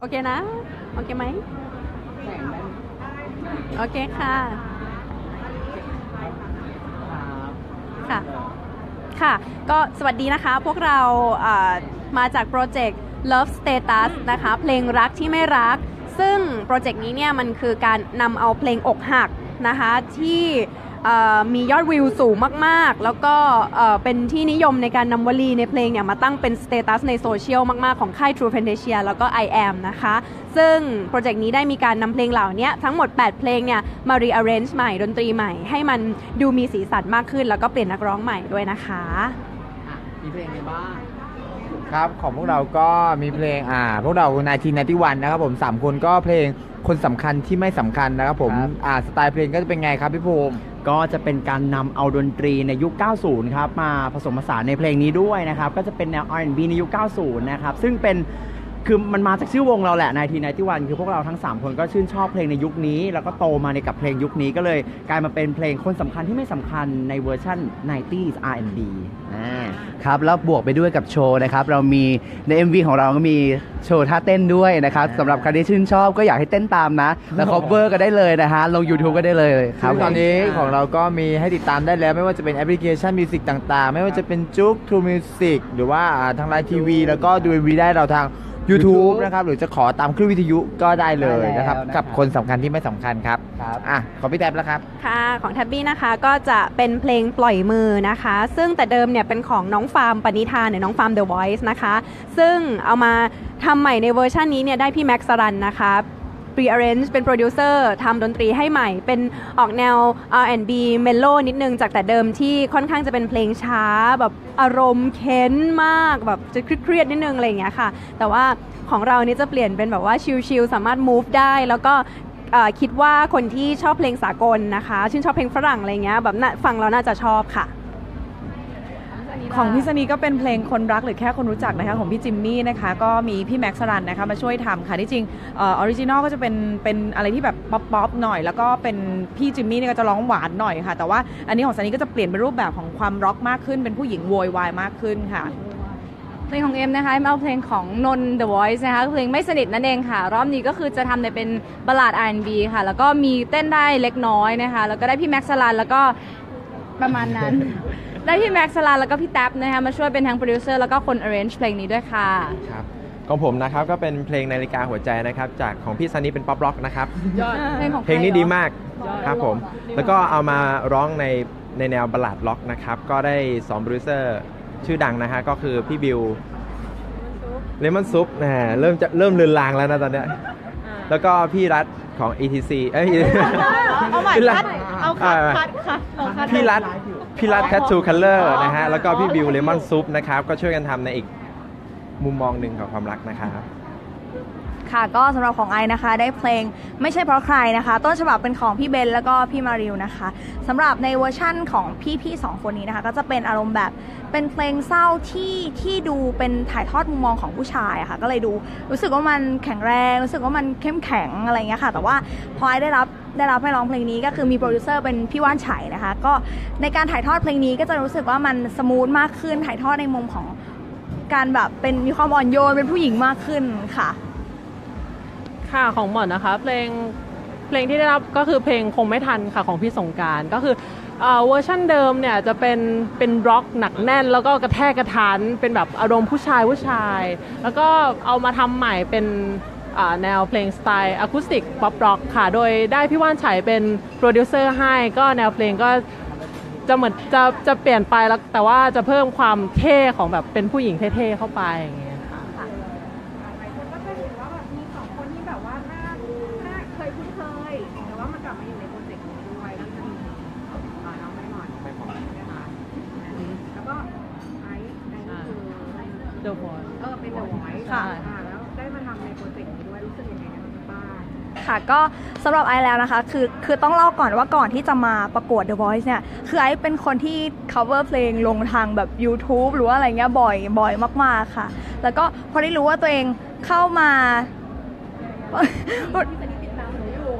โอเคนะ โอเคไหมโอเคค่ะ ค่ะ ค่ะ ก็สวัสดีนะคะ พวกเราอ่ามาจากโปรเจกต์ Love Status นะคะ เพลงรักที่ไม่รัก ซึ่งโปรเจกต์นี้เนี่ยมันคือการนำเอาเพลงอกหักนะคะที่ มียอดวิวสูงมากๆ แล้วก็เอ่อเป็นที่นิยมในการนำวลีในเพลงเนี่ยมาตั้งเป็นสเตตัสในโซเชียลมากๆ ของค่าย True Fantasia แล้วก็ I am นะคะ ซึ่งโปรเจกต์นี้ได้มีการนำเพลงเหล่านี้ทั้งหมด 8 เพลงเนี่ยมา rearrange ใหม่ดนตรีใหม่ ให้มันดูมีสีสันมากขึ้น แล้วก็เปลี่ยนนักร้องใหม่ด้วยนะคะมีเพลงอะไรบ้างครับของพวกเราก็มีเพลงอ่าพวกเรานายทีนายที่วันนะครับผมสามคนก็เพลงคนสำคัญที่ไม่สำคัญนะครับผมครับอ่าสไตล์เพลงก็จะเป็นไงครับพี่ภูมิ ก็จะเป็นการนำเอาดนตรีในยุค 90 ครับ มาผสมผสานในเพลงนี้ด้วยนะครับ ก็จะเป็นแนว R&B ในยุค 90 นะครับ ซึ่งเป็นคือมันมาจากชื่อวงเราแหละนายทีนายที่วันคือพวกเราทั้ง 3 คนก็ชื่นชอบเพลงในยุคนี้ แล้วก็โตมาในกับเพลงยุคนี้ก็เลยกลายมาเป็นเพลงคนสำคัญที่ไม่สำคัญในเวอร์ชัน 90s R&B อ่า ครับแล้วบวกไปด้วยกับโชว์นะครับเรามีใน MV ของเราก็มีโชว์ท่าเต้นด้วยนะครับอ่าสำหรับใครที่ชื่นชอบก็อยากให้เต้นตามนะ แล้ว cover ก็ได้เลยนะฮะลง YouTube ก็ได้เลยครับซึ่งตอนนี้ของเราก็มีให้ติดตามได้แล้ว ไม่ว่าจะเป็นแอปพลิเคชันมิวสิกต่างๆ ไม่ว่าจะเป็นจุ๊ก True Music หรือว่าอ่าทางไลน์ทีวีแล้วก็ดู MV ได้เราทาง YouTube นะครับ หรือจะขอตามคลื่นวิทยุก็ได้เลยนะครับ ได้แล้วนะครับ กับคนสำคัญที่ไม่สำคัญครับครับ อะขอพี่แท็บแล้วครับ ค่ะของแท็บบี้นะคะก็จะเป็นเพลงปล่อยมือนะคะ ซึ่งแต่เดิมเนี่ยเป็นของน้องฟาร์มปณิธานหรือน้องฟาร์ม The Voice นะคะ ซึ่งเอามาทำใหม่ในเวอร์ชันนี้เนี่ยได้พี่แม็กซ์สรันนะคะ rearrange เป็นโปรดิวเซอร์ทำดนตรีให้ใหม่ เป็นออกแนว R&B เมโลนิดนึงจากแต่เดิมที่ค่อนข้างจะเป็นเพลงช้าแบบอารมณ์เค้นมากแบบจะเครียดนิดนึงอะไรอย่างเงี้ยค่ะ แต่ว่าของเรานี่จะเปลี่ยนเป็นแบบว่าชิลๆสามารถ move ได้แล้วก็คิดว่าคนที่ชอบเพลงสากลนะคะ ชื่นชอบเพลงฝรั่งอะไรเงี้ยแบบน่าฟังแล้วน่าจะชอบค่ะ ของพี่สนีก็เป็นเพลงคนรักหรือแค่คนรู้จักนะคะของพี่จิมมี่นะคะก็มีพี่แม็กซ์สรันนะคะมาช่วยทำค่ะที่จริงเออริจินอลก็จะเป็นเป็นอะไรที่แบบป๊อปป๊อปหน่อย แล้วก็เป็นพี่จิมมี่เนี่ยก็จะร้องหวานหน่อยค่ะ แต่ว่าอันนี้ของสนีก็จะเปลี่ยนเป็นรูปแบบของความร็อกมากขึ้น เป็นผู้หญิงโวยวายมากขึ้นค่ะเพลงของเอ็มนะคะเอ็มเอาเพลงของนน The Voice นะคะเพลงไม่สนิทนั่นเองค่ะ รอบนี้ก็คือจะทำในเป็นบัลลาด R&B ค่ะ แล้วก็มีเต้นได้เล็กน้อยนะคะ แล้วก็ได้พี่แม็กซ์สลันแล้วก็ประมาณนั้น ได้พี่แม็กซ์สลันแล้วก็พี่แท็บนะคะมาช่วยเป็นทั้งโปรดิวเซอร์แล้วก็คน arrange เพลงนี้ด้วยค่ะ ครับของผมนะครับก็เป็นเพลงนาฬิกาหัวใจนะครับจากของพี่ซันนี่เป็นป๊อปร็อกนะครับเพลงของเพลงนี้ใครหรอดีมากครับผม แล้วก็เอามาร้องในในแนวบัลลาดล็อกนะครับ ก็ได้สองโปรดิวเซอร์ชื่อดังนะฮะก็คือพี่บิวเลมอนซุปนะฮะเริ่มจะเริ่มเลือนลางแล้วนะตอนเนี้ยแล้วก็พี่รัฐของ ETC เอ้ย เอาใหม่พี่รัฐเอาคัดอ่าคัดค่ะเอาคัดพี่รัฐ พี่รัฐแททูคัลเลอร์นะฮะ แล้วก็พี่บิวเลมอนซุปนะครับ ก็ช่วยกันทำในอีกมุมมองหนึ่งของความรักนะครับ ค่ะก็สำหรับของไอนะคะ ได้เพลงไม่ใช่เพราะใครนะคะ ต้นฉบับเป็นของพี่เบนแล้วก็พี่มาริวนะคะ สำหรับในเวอร์ชั่นของพี่ๆสองคนนี้นะคะ ก็จะเป็นอารมณ์แบบเป็นเพลงเศร้าที่ที่ดูเป็นถ่ายทอดมุมมองของผู้ชายอะค่ะ ก็เลยดูรู้สึกว่ามันแข็งแรง รู้สึกว่ามันเข้มแข็งอะไรอย่างเงี้ยค่ะ แต่ว่าพอไอได้รับได้รับให้ร้องเพลงนี้ก็คือมีโปรดิวเซอร์เป็นพี่ว่านไฉนะคะ ก็ในการถ่ายทอดเพลงนี้ก็จะรู้สึกว่ามันสมูทมากขึ้นถ่ายทอดในมุมของการแบบเป็นมีความอ่อนโยนเป็นผู้หญิงมากขึ้นค่ะ ค่ะของหมอนนะคะเพลง เพลงที่ได้รับก็คือเพลงคงไม่ทันค่ะของพี่สงการก็คือเวอร์ชันเดิมเนี่ยจะเป็นเป็นร็อกหนักแน่น แล้วก็กระแทกกระทันเป็นแบบอารมณ์ผู้ชายผู้ชาย แล้วก็เอามาทำใหม่เป็นแนวเพลงสไตล์อะคูสติกป๊อปร็อกค่ะ โดยได้พี่ว่านไฉเป็นโปรดิวเซอร์ให้ ก็แนวเพลงก็จะเหมือนจะจะเปลี่ยนไปแล้วแต่ว่าจะเพิ่มความเท่ของแบบเป็นผู้หญิงเท่ๆเข้าไปอย่างเงี้ยค่ะ ก็จะเห็นว่าแบบมีสองคนที่แบบว่าหน้าหน้าเคยคุ้นเคย แต่ว่ามันกลับมาอยู่ในโปรเจกต์นี้ด้วยก็จะมีเอ่อน้องไม่หมอนไม่หมอนใช่ไหมคะแล้วก็ไอซ์ไอซ์คือ The Voice เออเป็น เดอะไวท์ค่ะแล้วได้มาทำในโปรเจกต์นี้ด้วยรู้สึกยังไงกันบ้างค่ะก็สำหรับไอซ์แล้วนะคะคือคือต้องเล่าก่อนว่าก่อนที่จะมาประกวด The Voice เนี่ยคือไอซ์เป็นคนที่ cover เพลงลงทางแบบ YouTube หรือว่าอะไรเงี้ยบ่อยบ่อยมากๆค่ะ แล้วก็พอได้รู้ว่าตัวเองเข้ามา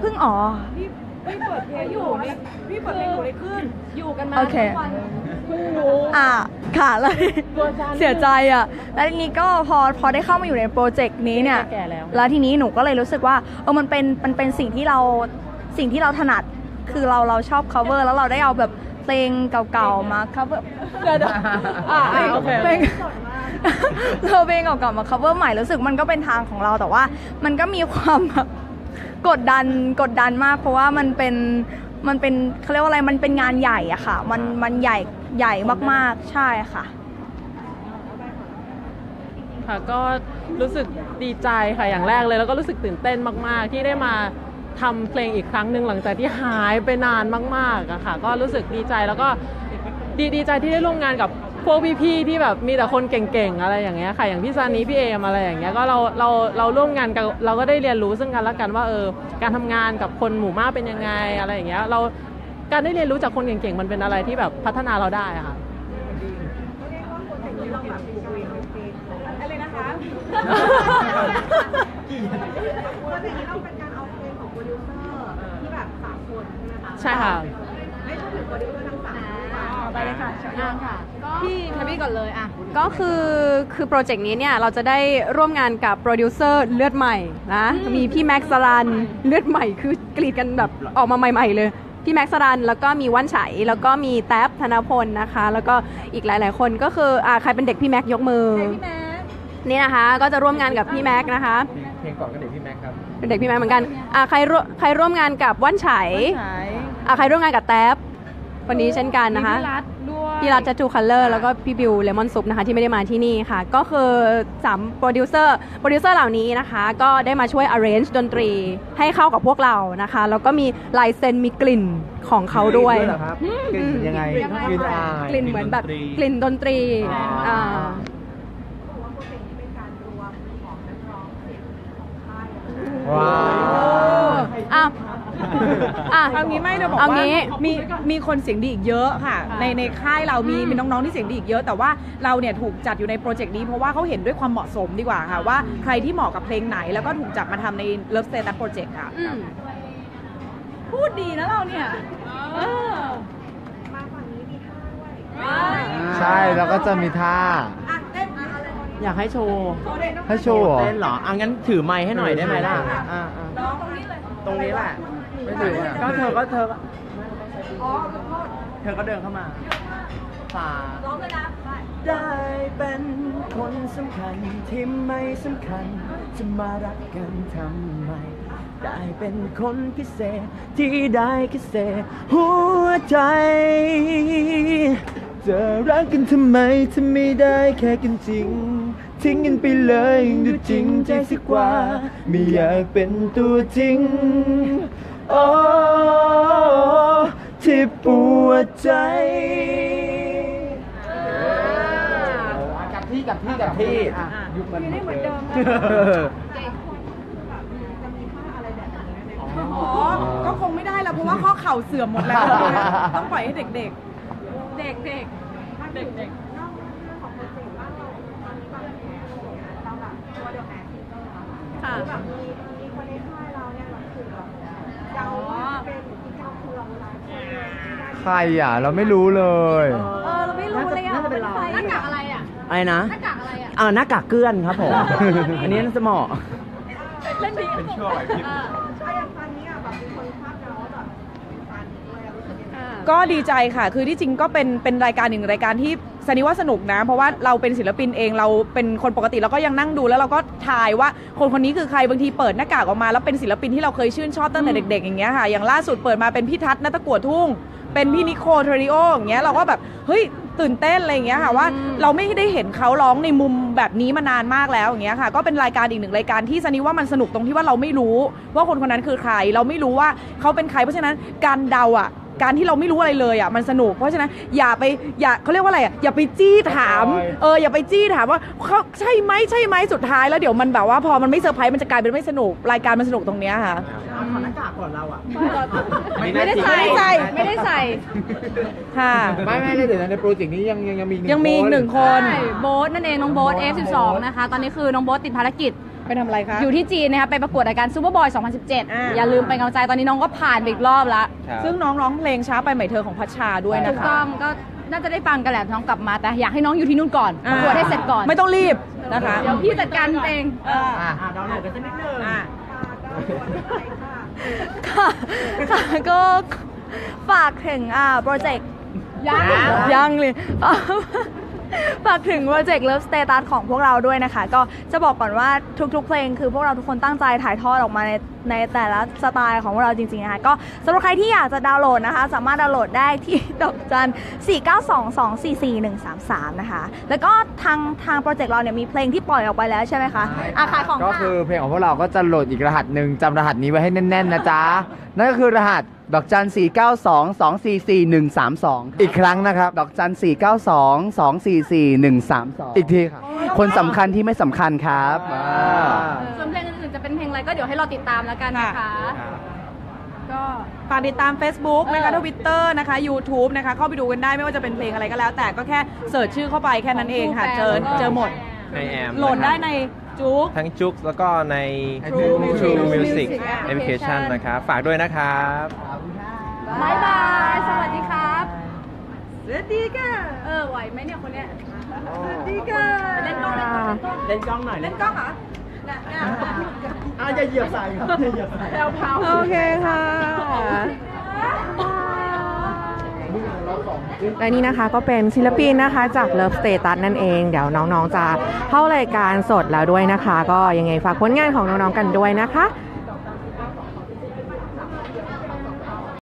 เพิ่งอ๋อ พี่เปิดเพลงอยู่นี่พี่เปิดเพลงอยู่ในขึ้น อยู่กันมาโอเค ทุกวัน อะค่ะเลย เสียใจอะ แล้วทีนี้ก็พอพอได้เข้ามาอยู่ในโปรเจกต์นี้เนี่ยแก่แล้วแล้วทีนี้หนูก็เลยรู้สึกว่าเออมันเป็นมันเป็นสิ่งที่เราสิ่งที่เราถนัดคือเราเราชอบ cover แล้วเราได้เอาแบบเพลงเก่าๆมา cover เดี๋ยวเดี๋ยวอ่าโอเคเพลงเราเพลงเก่าๆมา cover ใหม่รู้สึกมันก็เป็นทางของเราแต่ว่า มันก็มีความแบบกดดันกดดันมาก เพราะว่ามันเป็นมันเป็นเขาเรียกว่าอะไรมันเป็นงานใหญ่อะค่ะ มันมันใหญ่ ใหญ่มากๆ ใช่ค่ะ ค่ะก็รู้สึกดีใจค่ะอย่างแรกเลยแล้วก็รู้สึกตื่นเต้นมาก ๆ ที่ได้มาทำเพลงอีกครั้งหนึ่งหลังจากที่หายไปนานมากๆอะค่ะ ก็รู้สึกดีใจแล้วก็ดีดีใจที่ได้ร่วมงานกับพวกพี่ๆที่แบบมีแต่คนเก่งๆอะไรอย่างเงี้ยค่ะอย่างพี่ซานีพี่เอมอะไรอย่างเงี้ยก็เราเราเราร่วมงานกันเราก็ได้เรียนรู้ซึ่งกันและกันว่าเออการทำงานกับคนหมู่มากเป็นยังไงอะไรอย่างเงี้ยเรา การได้เรียนรู้จากคนเก่งๆ มันเป็นอะไรที่แบบพัฒนาเราได้อะค่ะอะไรนะคะโปรเจกต์นี้เราเป็นการเอาเพลงของโปรดิวเซอร์ที่แบบสามคนใช่ไหมคะใช่ค่ะให้พูดถึงโปรดิวเซอร์ทั้งสามคนค่ะไปเลยค่ะอะค่ะพี่แฮปปี้ก่อนเลยอะก็คือคือโปรเจกต์นี้เนี่ยเราจะได้ร่วมงานกับโปรดิวเซอร์เลือดใหม่นะมีพี่แม็กซ์สรันเลือดใหม่คือกรีดกันแบบออกมาใหม่ ๆ เลย พี่แม็กซ์สรัน แล้วก็มีว่านไฉแล้วก็มีแท็บธนพลนะคะ แล้วก็อีกหลาย ๆ คนก็คืออ่าใครเป็นเด็กพี่แม็กซ์ยกมือนี่นะคะ ก็จะร่วมงานกับพี่แม็กซ์นะคะ เพลงก่อนก็เด็กพี่แม็กครับเป็นเด็กพี่แม็กซ์เหมือนกันอ่าใครร่วมใครร่วมงานกับว่านไฉใช่อ่าใครร่วมงานกับแท็บคนนี้เช่นกันนะคะ พี่รัฐด้วย พี่รัฐจัตูคัลเลอร์แล้วก็พี่บิวเลมอนซุปนะคะที่ไม่ได้มาที่นี่ค่ะ ก็คือสามโปรดิวเซอร์โปรดิวเซอร์เหล่านี้นะคะ ก็ได้มาช่วย arrange ดนตรีให้เข้ากับพวกเรานะคะ แล้วก็มีลายเซ็นมีกลิ่นของเขาด้วยเหรอครับกลิ่นยังไงกลิ่นอายกลิ่นเหมือนแบบกลิ่นดนตรีอ๋ออ่าว้าวอ้าว อะ เอางี้ไม่เดี๋ยวบอกเอาว่างี้ มีมีคนเสียงดีอีกเยอะค่ะ ในในค่ายเรามีมีน้องๆที่เสียงดีอีกเยอะ แต่ว่าเราเนี่ยถูกจัดอยู่ในโปรเจกต์นี้เพราะว่าเขาเห็นด้วยความเหมาะสมดีกว่าค่ะ ว่าใครที่เหมาะกับเพลงไหนแล้วก็ถูกจับมาทำใน Love Status Project ค่ะ อืมพูดดีนะเราเนี่ยใช่แล้วก็จะมีท่าอยากให้โชว์ให้โชว์เหรอ เต้นเหรออะงั้นถือไมค์ให้หน่อยได้ไหมล่ะอ่าอ่าตรงนี้แหละ ไม่ถืออะก็เธอก็เธอก็เธอก็เดินเข้ามาฝาได้เป็นคนสำคัญที่ไม่สำคัญ จะมารักกันทำไม ได้เป็นคนพิเศษที่ได้แค่เศษหัวใจ จะรักกันทำไมถ้าไม่ได้แค่กันจริง ทิ้งกันไปเลยดูจริงใจสักกว่า ไม่อยากเป็นตัวจริง โอ้ที่ปวดใจ กับที่กับที่กับที่ยุคมันเหมือนเดิมอ๋อ ก็คงไม่ได้แล้วเพราะว่าข้อเข่าเสื่อมหมดแล้ว ต้องปล่อยให้เด็กเด็กเด็กเด็กเด็กค่ะ ครอะ เราไม่รู้เลย เออเราไม่รู้เลยอะว่าเป็นใครหน้ากากอะไรอะอะไรนะหน้ากากอะไรอะ อ่าหน้ากากเกลื่อนครับผม อันนี้น่าจะเหมาะ เล่นดีเป็นช่วงไหวพริบๆก็ดีใจค่ะ คือที่จริงก็เป็นเป็นรายการหนึ่งรายการที่สนิว่าสนุกนะ เพราะว่าเราเป็นศิลปินเองเราเป็นคนปกติเราก็ยังนั่งดูแล้วเราก็ทายว่าคนคนนี้คือใครบางทีเปิดหน้ากากออกมา แล้วเป็นศิลปินที่เราเคยชื่นชอบตั้งแต่เด็ก ๆ อย่างเงี้ยค่ะ อย่างล่าสุดเปิดมาเป็นพี่ทัศน์นัตะกัวทุ่ง เป็นพี่นิโคลเทริโออย่างเงี้ยเราก็แบบเฮ้ยตื่นเต้นอะไรอย่างเงี้ยค่ะว่าเราไม่ได้เห็นเขาร้องในมุมแบบนี้มานานมากแล้วอย่างเงี้ยค่ะ ก็เป็นรายการอีกหนึ่งรายการที่สนิว่ามันสนุกตรงที่ว่าเราไม่รู้ ว่าคนคนนั้นคือใคร เราไม่รู้ว่าเขาเป็นใครเพราะฉะนั้นการเดาอะ การที่เราไม่รู้อะไรเลยอะมันสนุก เพราะฉะนั้นอย่าไปอย่าเขาเรียกว่าอะไรอะอย่าไปจี้ถามเอออย่าไปจี้ถามว่าเขาใช่ไหมใช่ไหมสุดท้ายแล้วเดี๋ยวมันแบบว่าพอมันไม่เซอร์ไพรส์มันจะกลายเป็นไม่สนุกรายการมันสนุกตรงเนี้ยค่ะขอหน้ากากก่อนเราอะไม่ได้ใส่ไม่ได้ใส่ไม่ได้ใส่ค่ะไม่ไม่เดี๋ยวนะในโปรเจกต์นี้ยังยังยังมียังมีอีกหนึ่งคนใช่โบ๊ทนั่นเองน้องโบ๊ท F12 นะคะ ตอนนี้คือน้องโบ๊ทติดภารกิจ ไปทำอะไรคะ อยู่ที่จีนนะคะไปประกวดรายการซูเปอร์บอย อ่า 2017 อย่าลืมเป็นกำลังใจตอนนี้น้องก็ผ่านไปอีกรอบละครับ ซึ่งน้องร้องเพลงช้าไปใหม่เธอของพัชชาด้วยนะถูกคะ ต้องก็น่าจะได้ฟังกันแหละน้องกลับมาแต่อยากให้น้องอยู่ที่นู่นก่อนประกวดให้เสร็จก่อนไม่ต้องรีบนะคะ เดี๋ยวพี่จัดการเองอ่าอะดาวน์โหลดกันสักนิดนึงอ่าค่ะค่ะก็ฝากถึงอ่าโปรเจกต์ยังยังเลย ฝากถึงโปรเจกต์ Love Status ของพวกเราด้วยนะคะ ก็จะบอกก่อนว่าทุกๆ เพลงคือพวกเราทุกคนตั้งใจถ่ายทอดออกมาในในแต่ละสไตล์ของพวกเราจริงๆนะคะก็สำหรับใครที่อยากจะดาวน์โหลดนะคะ สามารถดาวน์โหลดได้ที่ดอกจัน 492244133 นะคะ แล้วก็ทางทางโปรเจกต์เราเนี่ยมีเพลงที่ปล่อยออกไปแล้วใช่ไหมคะอะขายของก็ค่ะ คือเพลงของพวกเราก็จะโหลดอีกรหัสหนึ่งจำรหัสนี้ไว้ให้แน่นๆนะจ๊ะ นั่นก็คือรหัส ดอกจัน 4 9 2 2 4 4 1 3 2 อีกครั้งนะครับ ดอกจัน 4 9 2 2 4 4 1 3 2 อีกทีครับคนสำคัญที่ไม่สำคัญครับอ่า ส่วนเพลงอื่นๆจะเป็นเพลงอะไรก็เดี๋ยวให้รอติดตามแล้วกันนะคะ ก็ ฝากติดตาม Facebook นะคะเออทวิตเตอร์นะคะ YouTube นะคะ เข้าไปดูกันได้ไม่ว่าจะเป็นเพลงอะไรก็แล้ว แต่ก็แค่เสิร์ชชื่อเข้าไปแค่นั้นเองค่ะ เจอเจอหมด ในแอมโหลดได้ในจุ๊ก ทั้งจุกแล้วก็ใน True Music True Music Music Application นะครับ ฝากด้วยนะครับ บายบาย สวัสดีครับ สวัสดีค่ะเออ ไหวไหมเนี่ยคนเนี้ย สวัสดีค่ะเล่นกล้องเล่นกล้องเล่นกล้องเล่นกล้องหน่อยเล่นกล้องเหรออะอย่าเหยียบใส่ครับอย่าเหยียบใส่โอเคค่ะและนี่นะคะก็เป็นศิลปินนะคะจาก Love Status นั่นเอง เดี๋ยวน้องๆจะเข้ารายการสดแล้วด้วยนะคะ ก็ยังไงฝากผลงานของน้องๆกันด้วยนะคะ